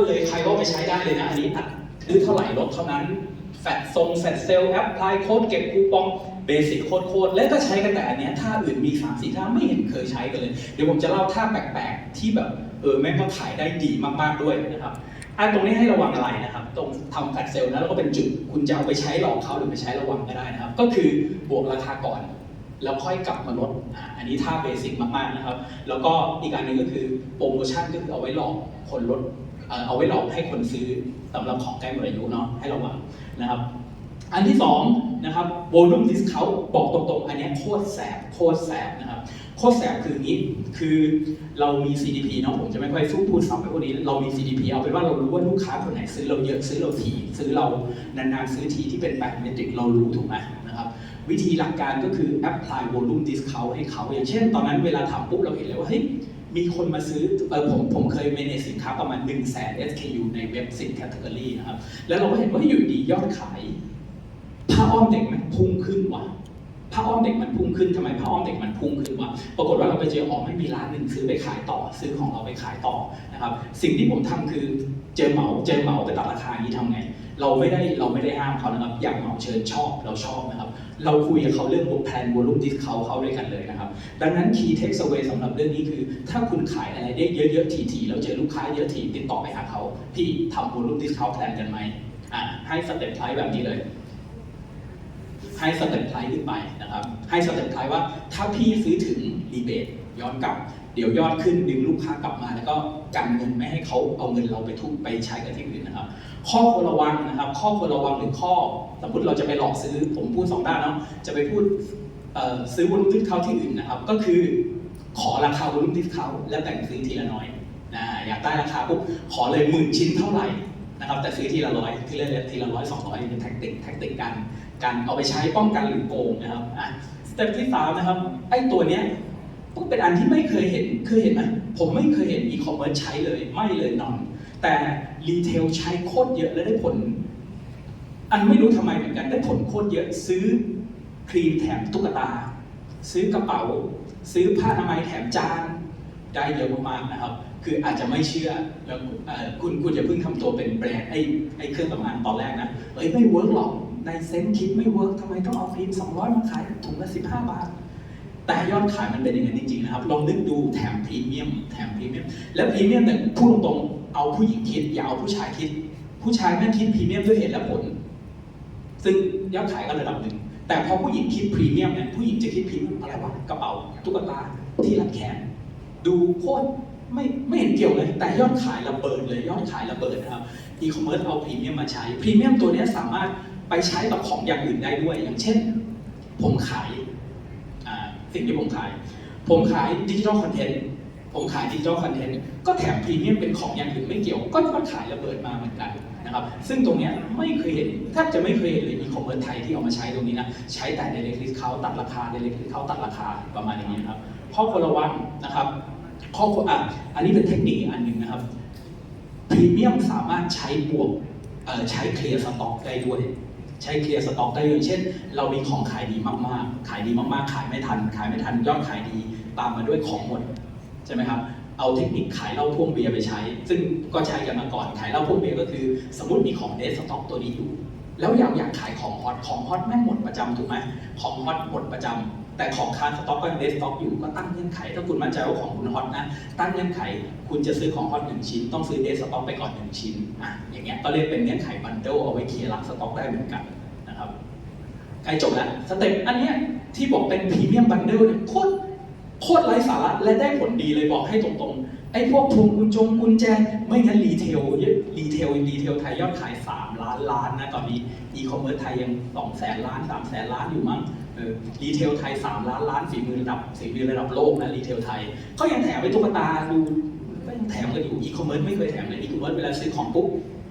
ก็เลยใครก็ไปใช้ได้เลยนะ อันนี้ตัดซื้อเท่าไหร่ลดเท่านั้น แฟดทรงแฟดเซลแอปพลายโค้ดเก็บคูปองเบสิกโคตรโคตรและก็ใช้กันแต่อันเนี้ยท่าอื่นมี3ามสี่ท่าไม่เห็นเคยใช้กันเลย เดี๋ยวผมจะเล่าท่าแปลกๆ ที่แบบเออแม่งก็ขายได้ดีมากๆด้วยนะครับอันตรงนี้ให้ระวังอะไรนะครับ ตรงทำแฟดเซลนะแล้วก็เป็นจุดคุณจะเอาไปใช้หลอกเขาหรือไปใช้ระวังก็ได้นะครับ ก็คือบวกราคาก่อนแล้วค่อยกลับมาลดอะอันนี้ท่าเบสิกมากๆนะครับ แล้วก็อีกอันหนึงก็คือโปรโมชั่นก็คือเอาไว้หลอกคนลด เอาไว้หลอกให้คนซื้อสำหรับของใกล้หมดอายุเนาะให้ระวังนะครับ อันที่สองนะครับ volume discount บอกตรงๆ อันเนี้ยโคตรแสบโคตรแสบนะครับโคตรแสบคืองนี้คือเรามี CDP เนาะผมจะไม่ค่อยสู้พูดซ้ำไปพวกนี้ เรามี CDP เอาเป็นว่าเรารู้ว่าลูกค้าคนไหนซื้อเราเยอะซื้อเราทีซื้อเรานานๆซื้อทีที่เป็นแบบเมตริกเรารู้ถูกไหมนะครับวิธีหลักการก็คือ apply volume discount ให้เขาอย่างเช่น ตอนนั้นเวลาทำปุ๊บเราเห็นเลยว่าเฮ้ย มีคนมาซื้อเออผมผมเคย manage สินค้าประมาณ 1 0 0 0 0 0 SKU ในเว็บ10 category นะครับ แล้วเราก็เห็นว่าอยู่ดียอดขายผ้าอ้อมเด็กมันพุ่งขึ้นว่ะ ผ้าอ้อมเด็กมันพุ่งขึ้นทำไมผ้าอ้อมเด็กมันพุ่งขึ้นวะปรากฏว่าเราไปเจออ๋อไม่มีร้านหนึ่งซื้อไปขายต่อ ซื้อของเราไปขายต่อนะครับสิ่งที่ผมทำคือเจอเหมาเจอเหมาไปตัดราคานี้ทำไง เราไม่ได้เราไม่ได้ห้ามเขานะครับอยากเหมาเชิญชอบเราชอบนะครับ เราคุยกับเขาเรื่องแพลนวอลุ่มดิสเขาเขาด้วยกันเลยนะครับ ดังนั้น key take away สำหรับเรื่องนี้คือ ถ้าคุณขายอะไรได้เยอะๆทีๆแล้วเจอลูกค้าเยอะทีติดต่อไปหาเขาพี่ทำวอลุ่มดิสเขาแพลนกันไหมอะให้สเต็ปไพรแบบนี้เลย ให้สเต็ปไพรขึ้นไปนะครับ ให้สเต็ปไพรว่าถ้าพี่ซื้อถึงรีเบทย้อนกลับ เดี๋ยวยอดขึ้นดึงลูกค้ากลับมา แล้วก็กันเงินไม่ให้เขาเอาเงินเราไปทุบไปใช้กับที่อื่นนะครับ ข้อควรระวังนะครับ ข้อควรระวังหรือข้อ สมมติเราจะไปหลอกซื้อผมพูดสองด้านเนาะจะไปพูดเอ่อซื้อบนรุ่นเขาที่อื่นนะครับ ก็คือขอราคาบนรุ่นที่เขาแล้วแบ่งซื้อทีละน้อยนะอยากได้ราคาปุ๊บขอเลยหมื่นชิ้นเท่าไหร่ นะครับแต่ซื้อทีละร้อยทีละทีละร้อยสองร้อยเป็นแท็กติกแท็กติกการการเอาไปใช้ป้องกันหรือโกงนะครับอะสเต็ปที่สามนะครับไอ้ตัวเนี้ยก็เป็นอันที่ไม่เคยเห็นเคยเห็นไหมผมไม่เคยเห็นอีคอมเมิร์ซใช้เลยไม่เลยนอน แต่รีเทลใช้โคตรเยอะและได้ผล อันไม่รู้ทำไมเหมือนกันได้ผลโคตรเยอะซื้อครีมแถมตุ๊กตา ซื้อกระเป๋า ซื้อผ้าอนามัยแถมจานได้เยอะมากๆนะครับ คืออาจจะไม่เชื่อแล้วคุณคุณจะเพิ่งทำตัวเป็นแบรนด์ไอ้ไอ้เครื่องสำอางตอนแรกนะเอ้ยไม่เวิร์กหรอกในเซนส์คิดไม่เวิร์กทำไมต้องเอาครีม200 มาขายถุงละ 15 บาท แต่ยอดขายมันเป็นอย่างนั้นจริงๆนะครับ ลองนึกดูแถมพรีเมียมแถมพรีเมียม แล้วพรีเมียมแต่พูดตรงๆเอาผู้หญิงคิด อย่าเอาผู้ชายคิด ผู้ชายแม่งคิดพรีเมียมด้วยเหตุและผล ซึ่งยอดขายก็ระดับหนึ่งแต่พอผู้หญิงคิดพรีเมียมเนี่ยผู้หญิงจะคิดพรีเมียมอะไรวะกระเป๋าตุ๊กตาที่รัดแขนดูโคตร ไม่ไม่เห็นเกี่ยวเลย แต่ยอดขายระเบิดเลยยอดขายระเบิดนะครับอีคอมเมิร์ซเอาพรีเมียมมาใช้พรีเมียมตัวนี้สามารถไปใช้กับของอย่างอื่นได้ด้วย อย่างเช่น ผมขายสิ่งที่ผมขาย ผมขายดิจิทัลคอนเทนต์ผมขายดิจิทัลคอนเทนต์ก็แถมพรีเมียมเป็นของอย่างอื่นไม่เกี่ยว ก็ยอดขายระเบิดมาเหมือนกันนะครับ ซึ่งตรงนี้ไม่เคยเห็นแทบจะไม่เคยเห็นเลยอีคอมเมิร์ซไทยที่เอามาใช้ตรงนี้นะ ใช้แต่ในเล็กลิสเขาตัดราคาในเล็กลิสเขาตัดราคาประมาณอย่างนี้นะครับข้อควรระวังนะครับ ข้อควรอะอันนี้เป็นเทคนิคอันหนึ่งนะครับพรีเมียมสามารถใช้บวกใช้เคลียร์สต็อกได้ด้วย ใช้เคลียร์สต็อกได้ด้วยเช่น เรามีของขายดีมากๆ ขายดีมากๆ ขายไม่ทัน ขายไม่ทันยอดขายดีตามมาด้วยของหมดใช่ไหมครับเอาเทคนิคขายเหล้าพ่วงเบียร์ไปใช้ ซึ่งก็ใช้กันมาก่อนขายเหล้าพ่วงเบียร์ก็คือ สมมติมีของเดสสต็อกตัวนี้อยู่ แล้วอยากอยากขายของฮอตของฮอตแม่งหมดประจำถูกไหมของฮอตหมดประจำ แต่ของค้างสต็อกก็ยังเดสต็อกอยู่ก็ตั้งเงื่อนไข ถ้าคุณมั่นใจว่าของคุณฮอตนะ ตั้งเงื่อนไข คุณจะซื้อของฮอตหนึ่งชิ้น ต้องซื้อเดสต็อกไปก่อนหนึ่งชิ้นอะอย่างเงี้ยก็เรียกเป็นเงื่อนไขบันเดิลเอาไว้เคลียร์ลักสต็อกได้เหมือนกันนะครับใกล้จบแล้วสเต็ปอันเนี้ยที่บอกเป็นพรีเมียมบันเดิลเนี่ยโคตรโคตรไร้สาระและได้ผลดีเลยบอกให้ตรงๆไอ้พวกพวงกุญจงกุญแจ ไม่งั้นรีเทลเยอะรีเทลรีเทลไทยยอดขาย3ล้านล้านนะตอนนี้อีคอมเมิร์ซไทยยัง2แสนล้าน3แสนล้านอยู่มั้งรีเทลไทย 3 ล้านล้านฝีมือระดับฝีมือระดับโลกนะรีเทลไทยเขายังแถมไปตุ๊กตาดูก็ยังแถมกันอยู่อีคอมเมิร์ซไม่เคยแถมเลยอีคอมเมิร์ซเวลาซื้อของปุ๊บ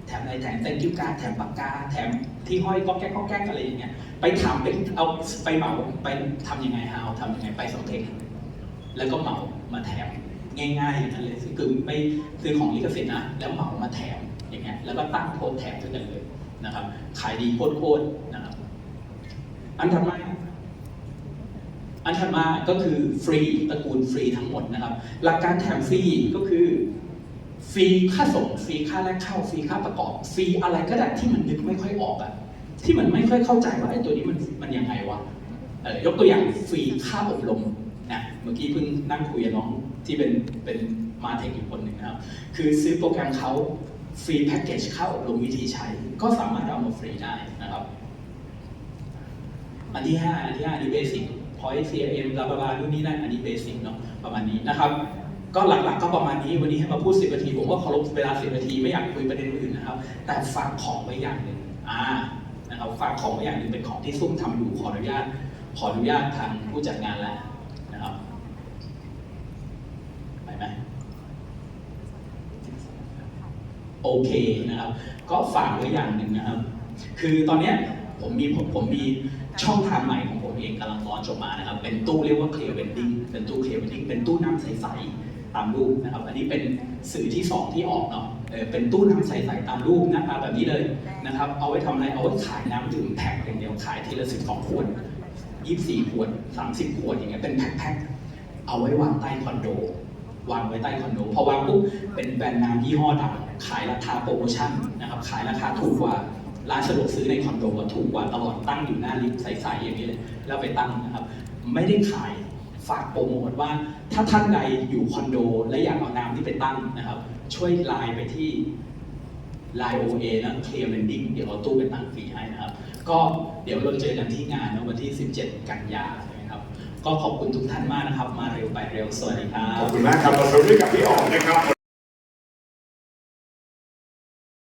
แถมอะไรแถมเต็นกิ้วการแถมปากกาแถมที่ห้อยก็แก๊กก็แก๊กอะไรอย่างเงี้ยไปถามไปเอาไปเหมาไปทำยังไงฮะเอาทำยังไงไปสองเทคแล้วก็เหมามาแถมง่ายๆอย่างนั้นเลยคือไม่ซื้อของลิขสิทธิ์นะแล้วเหมามาแถม อย่างเงี้ยแล้วก็ตั้งโค้ดแถมด้วยกันเลยนะครับ ขายดีโคตรๆนะครับ อันถัดมาอันถัดมาก็คือฟรีตระกูลฟรีทั้งหมดนะครับ หลักการแถมฟรีก็คือฟรีค่าส่งฟรีค่าแรกเข้าฟรีค่าประกอบฟรีอะไรก็ได้ที่มันนึกไม่ค่อยออกอะที่มันไม่ค่อยเข้าใจว่าไอ้ตัวนี้มันมันยังไงวะเออยกตัวอย่างฟรีค่าอบรมนะเมื่อกี้เพิ่งนั่งคุยกับน้องที่เป็นเป็นมาเทคอีกคนหนึ่งนะครับ คือซื้อโปรแกรมเขา ฟรีแพ็กเกจค่าอบรมวิธีใช้ ก็สามารถเอามาฟรีได้นะครับ อันที่ห้าอันที่ห้าอันนี้เบสิก point CRM บลาบลานู่นนี่นั่นอันนี้เบสิกเนาะประมาณนี้นะครับก็หลักๆก็ประมาณนี้วันนี้ให้มาพูด 10 นาที ผมว่าเคารพเวลา 10 นาทีไม่อยากคุยประเด็นอื่นนะครับ แต่ฝากของไว้อย่างหนึ่งอ่านะครับฝากของไว้อย่างหนึ่งเป็นของที่ซุ่มทำอยู่ขออนุญาตขออนุญาตทางผู้จัดงานแล้วนะครับไปไหม โอเคนะครับ ก็ฝากไว้อย่างหนึ่งนะครับ คือตอนนี้ผมมีผมผมมีช่องทางใหม่ของผมเองกำลังลอนจบมานะครับ เป็นตู้เรียกว่า clear vending เป็นตู้ clear vending เป็นตู้น้ำใสๆตามรูปนะครับ อันนี้เป็นสื่อที่สองที่ออกเนาะเออเป็นตู้น้ำใสๆตามรูปหน้าตาแบบนี้เลยนะครับ เอาไว้ทำอะไรเอาไว้ขายน้ำดื่มแพ็คอย่างเดียวขายทีละสิบสองขวดยี่สิบสี่ขวดสามสิบขวดอย่างเงี้ยเป็นแพ็คๆเอาไว้วางใต้คอนโดวางไว้ใต้คอนโดพอวางปุ๊บเป็นแบรนด์น้ำยี่ห้อดัง ขายราคาโปรโมชั่นนะครับขายราคาถูกกว่าร้านสะดวกซื้อในคอนโดถูกกว่าตลอดตั้งอยู่หน้าลิฟต์ใสๆอย่างนี้เลยแล้วไปตั้งนะครับ ไม่ได้ขายฝากโปรโมทว่า ถ้าท่านใดอยู่คอนโด และอยากเอาน้ำที่ไปตั้งนะครับ ช่วยไลน์ไปที่ไลน์ OA นะเคลียร์เ n นดิ้งเดี๋ยวเอาตู้ไปตั้งฟรีให้นะครับ ก็เดี๋ยวเราเจอกันที่งานนะวันที่ 17 กันยาใช่ไหมครับ ก็ขอบคุณทุกท่านมากนะครับ มาเร็วไปเร็วสวัสดีครับ ขอบคุณมากครับเราสวัสดีกับพี่อ๋องนะครับ